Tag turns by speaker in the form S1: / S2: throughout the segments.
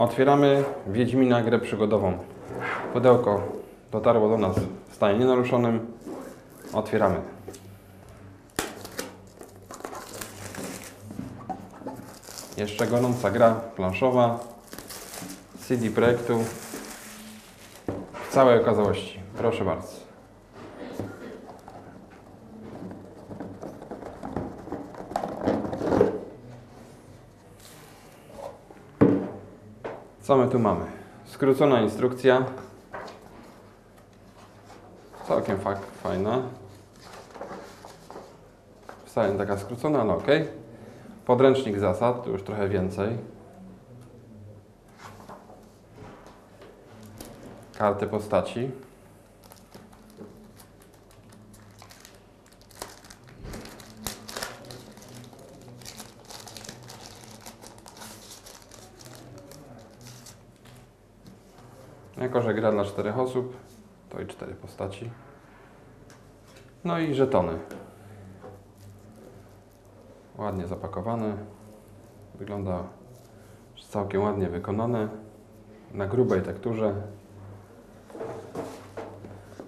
S1: Otwieramy Wiedźmina grę przygodową. Pudełko dotarło do nas w stanie nienaruszonym. Otwieramy. Jeszcze gorąca gra planszowa CD Projektu w całej okazałości. Proszę bardzo. Co my tu mamy? Skrócona instrukcja. Całkiem fa- fajna. Wcale taka skrócona, ale ok. Podręcznik zasad, tu już trochę więcej. Karty postaci. Jako, że gra dla czterech osób, to i cztery postaci. No i żetony. Ładnie zapakowane. Wygląda całkiem ładnie wykonane. Na grubej tekturze.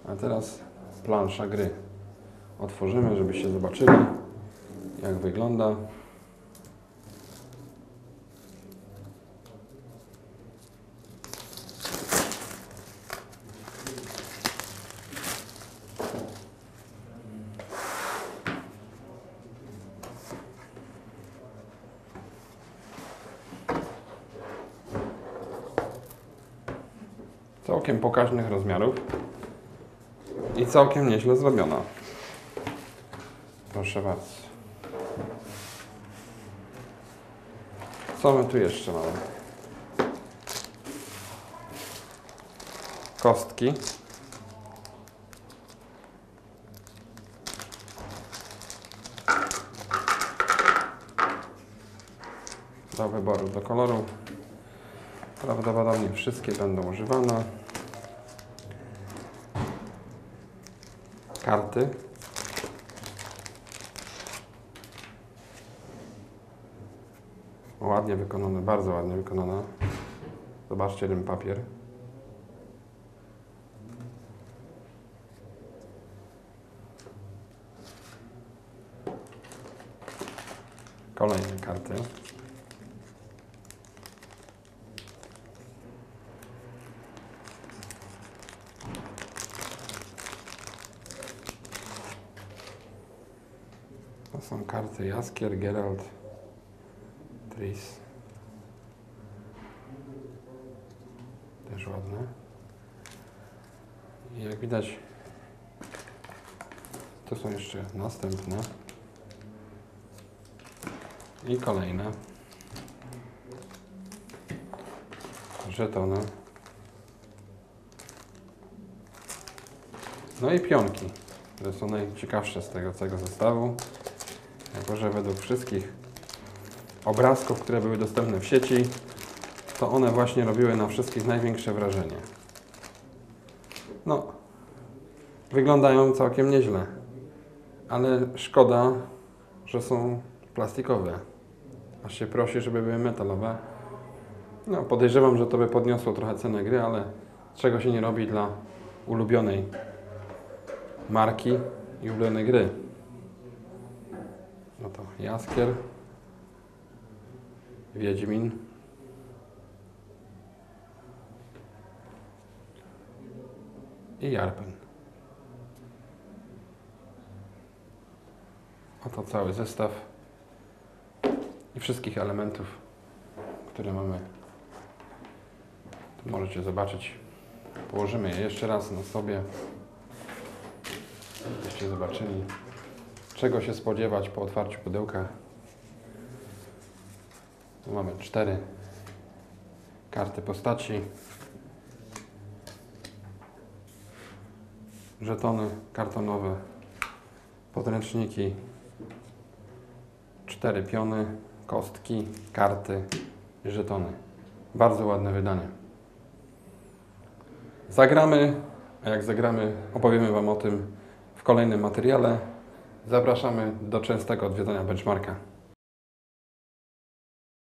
S1: A teraz plansza gry. Otworzymy, żebyście zobaczyli, jak wygląda. Całkiem pokaźnych rozmiarów i całkiem nieźle zrobiona. Proszę bardzo. Co my tu jeszcze mamy? Kostki. Do wyboru, do koloru. Prawdopodobnie wszystkie będą używane. Karty. Ładnie wykonane, bardzo ładnie wykonane. Zobaczcie ten papier. Kolejne karty. To są karty Jaskier, Geralt, Tris. Też ładne. I jak widać, to są jeszcze następne. I kolejne. Żetony. No i pionki, które są najciekawsze z tego całego zestawu. Jako, że według wszystkich obrazków, które były dostępne w sieci, to one właśnie robiły na wszystkich największe wrażenie. No, wyglądają całkiem nieźle, ale szkoda, że są plastikowe. Aż się prosi, żeby były metalowe. No, podejrzewam, że to by podniosło trochę cenę gry, ale czego się nie robi dla ulubionej marki i ulubionej gry. No to Jaskier, Wiedźmin, i Jarpen. Oto cały zestaw i wszystkich elementów, które mamy. Tu możecie zobaczyć. Położymy je jeszcze raz na sobie, żebyście zobaczyli czego się spodziewać po otwarciu pudełka. Tu mamy cztery karty postaci, żetony kartonowe, podręczniki, cztery piony, kostki, karty żetony. Bardzo ładne wydanie. Zagramy, a jak zagramy, opowiemy Wam o tym w kolejnym materiale. Zapraszamy do częstego odwiedzania benchmarka.